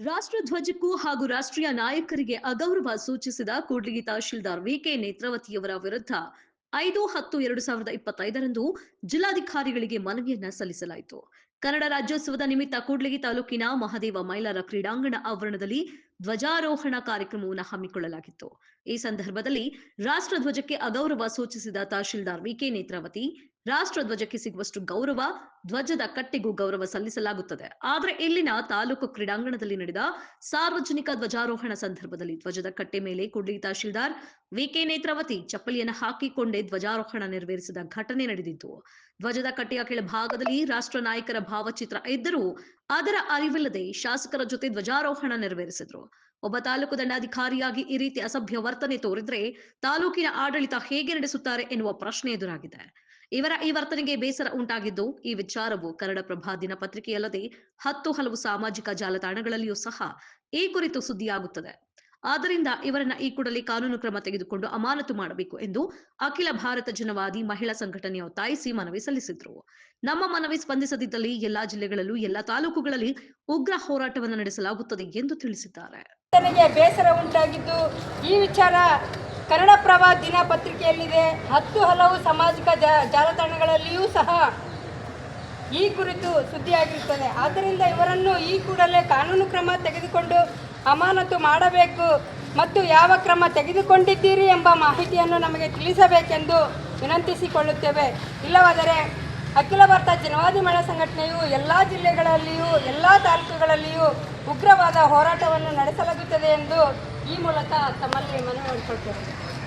ರಾಷ್ಟ್ರಧ್ವಜಕ್ಕೂ ಹಾಗೂ ರಾಷ್ಟ್ರೀಯ ನಾಯಕರಿಗೆ ಅಗೌರವ ಸೂಚಿಸಿದ ಕೂಡ್ಲಿಗಿ ತಹಶೀಲ್ದಾರ್ ವಿಕೆ ನೇತ್ರಾವತಿಯವರ ವಿರುದ್ಧ ಐದು ಹತ್ತು ಎರಡು ಸಾವಿರದ ಇಪ್ಪತ್ತೈದರಂದು ಜಿಲ್ಲಾಧಿಕಾರಿಗಳಿಗೆ ಮನವಿಯನ್ನ ಸಲ್ಲಿಸಲಾಯಿತು. ಕನ್ನಡ ರಾಜ್ಯೋತ್ಸವದ ನಿಮಿತ್ತ ಕೂಡ್ಲಿಗಿ ತಾಲೂಕಿನ ಮಹದೇವ ಮೈಲಾರ ಕ್ರೀಡಾಂಗಣ ಆವರಣದಲ್ಲಿ ಧ್ವಜಾರೋಹಣ ಕಾರ್ಯಕ್ರಮವನ್ನು ಹಮ್ಮಿಕೊಳ್ಳಲಾಗಿತ್ತು. ಈ ಸಂದರ್ಭದಲ್ಲಿ ರಾಷ್ಟ್ರಧ್ವಜಕ್ಕೆ ಅಗೌರವ ಸೂಚಿಸಿದ ತಹಶೀಲ್ದಾರ್ ವಿಕೆ ನೇತ್ರಾವತಿ ರಾಷ್ಟ್ರಧ್ವಜಕ್ಕೆ ಸಿಗುವಷ್ಟು ಗೌರವ, ಧ್ವಜದ ಕಟ್ಟೆಗೂ ಗೌರವ ಸಲ್ಲಿಸಲಾಗುತ್ತದೆ. ಆದರೆ ಇಲ್ಲಿನ ತಾಲೂಕು ಕ್ರೀಡಾಂಗಣದಲ್ಲಿ ನಡೆದ ಸಾರ್ವಜನಿಕ ಧ್ವಜಾರೋಹಣ ಸಂದರ್ಭದಲ್ಲಿ ಧ್ವಜದ ಕಟ್ಟೆ ಮೇಲೆ ಕುಡ್ಲಿ ತಹಶೀಲ್ದಾರ್ ವಿಕೆ ನೇತ್ರಾವತಿ ಚಪ್ಪಲಿಯನ್ನು ಹಾಕಿಕೊಂಡೇ ಧ್ವಜಾರೋಹಣ ನೆರವೇರಿಸಿದ ಘಟನೆ ನಡೆದಿತ್ತು. ಧ್ವಜದ ಕಟ್ಟೆಯ ಕೆಳಭಾಗದಲ್ಲಿ ರಾಷ್ಟ್ರ ನಾಯಕರ ಭಾವಚಿತ್ರ ಇದ್ದರೂ ಅದರ ಅರಿವಿಲ್ಲದೆ ಶಾಸಕರ ಜೊತೆ ಧ್ವಜಾರೋಹಣ ನೆರವೇರಿಸಿದ್ರು. ಒಬ್ಬ ತಾಲೂಕು ದಂಡಾಧಿಕಾರಿಯಾಗಿ ಈ ರೀತಿ ಅಸಭ್ಯ ವರ್ತನೆ ತೋರಿದ್ರೆ ತಾಲೂಕಿನ ಆಡಳಿತ ಹೇಗೆ ನಡೆಸುತ್ತಾರೆ ಎನ್ನುವ ಪ್ರಶ್ನೆ ಎದುರಾಗಿದೆ. ಇವರ ಈ ವರ್ತನೆಗೆ ಬೇಸರ ಉಂಟಾಗಿದ್ದು, ಈ ವಿಚಾರವು ಕನ್ನಡಪ್ರಭ ದಿನಪತ್ರಿಕೆಯಲ್ಲದೆ ಹತ್ತು ಹಲವು ಸಾಮಾಜಿಕ ಜಾಲತಾಣಗಳಲ್ಲಿಯೂ ಸಹ ಈ ಕುರಿತು ಸುದ್ದಿಯಾಗುತ್ತದೆ. ಆದ್ದರಿಂದ ಇವರನ್ನ ಈ ಕೂಡಲೇ ಕಾನೂನು ಕ್ರಮ ತೆಗೆದುಕೊಂಡು ಅಮಾನತು ಮಾಡಬೇಕು ಎಂದು ಅಖಿಲ ಭಾರತ ಜನವಾದಿ ಮಹಿಳಾ ಸಂಘಟನೆ ಒತ್ತಾಯಿಸಿ ಮನವಿ ಸಲ್ಲಿಸಿದ್ರು. ನಮ್ಮ ಮನವಿ ಸ್ಪಂದಿಸದಿದ್ದಲ್ಲಿ ಎಲ್ಲಾ ಜಿಲ್ಲೆಗಳಲ್ಲೂ ಎಲ್ಲಾ ತಾಲೂಕುಗಳಲ್ಲಿ ಉಗ್ರ ಹೋರಾಟವನ್ನು ನಡೆಸಲಾಗುತ್ತದೆ ಎಂದು ತಿಳಿಸಿದ್ದಾರೆ. ಬೇಸರ ಉಂಟಾಗಿದ್ದು, ಈ ವಿಚಾರ ಕನ್ನಡಪ್ರಭ ದಿನಪತ್ರಿಕೆಯಲ್ಲಿದೆ. ಹತ್ತು ಹಲವು ಸಾಮಾಜಿಕ ಜಾಲತಾಣಗಳಲ್ಲಿಯೂ ಸಹ ಈ ಕುರಿತು ಸುದ್ದಿಯಾಗಿರುತ್ತದೆ. ಆದ್ದರಿಂದ ಇವರನ್ನು ಈ ಕೂಡಲೇ ಕಾನೂನು ಕ್ರಮ ತೆಗೆದುಕೊಂಡು ಅಮಾನತು ಮಾಡಬೇಕು ಮತ್ತು ಯಾವ ಕ್ರಮ ತೆಗೆದುಕೊಂಡಿದ್ದೀರಿ ಎಂಬ ಮಾಹಿತಿಯನ್ನು ನಮಗೆ ತಿಳಿಸಬೇಕೆಂದು ವಿನಂತಿಸಿಕೊಳ್ಳುತ್ತೇವೆ. ಇಲ್ಲವಾದರೆ ಅಖಿಲ ಭಾರತ ಜನವಾದಿ ಮಹಿಳಾ ಸಂಘಟನೆಯು ಎಲ್ಲ ಜಿಲ್ಲೆಗಳಲ್ಲಿಯೂ, ಎಲ್ಲ ತಾಲೂಕುಗಳಲ್ಲಿಯೂ ಉಗ್ರವಾದ ಹೋರಾಟವನ್ನು ನಡೆಸಲಾಗುತ್ತದೆ ಎಂದು ಈ ಮೂಲಕ ತಮ್ಮಲ್ಲಿ ಮನವಿ ಮಾಡಿಕೊಳ್ತೇವೆ.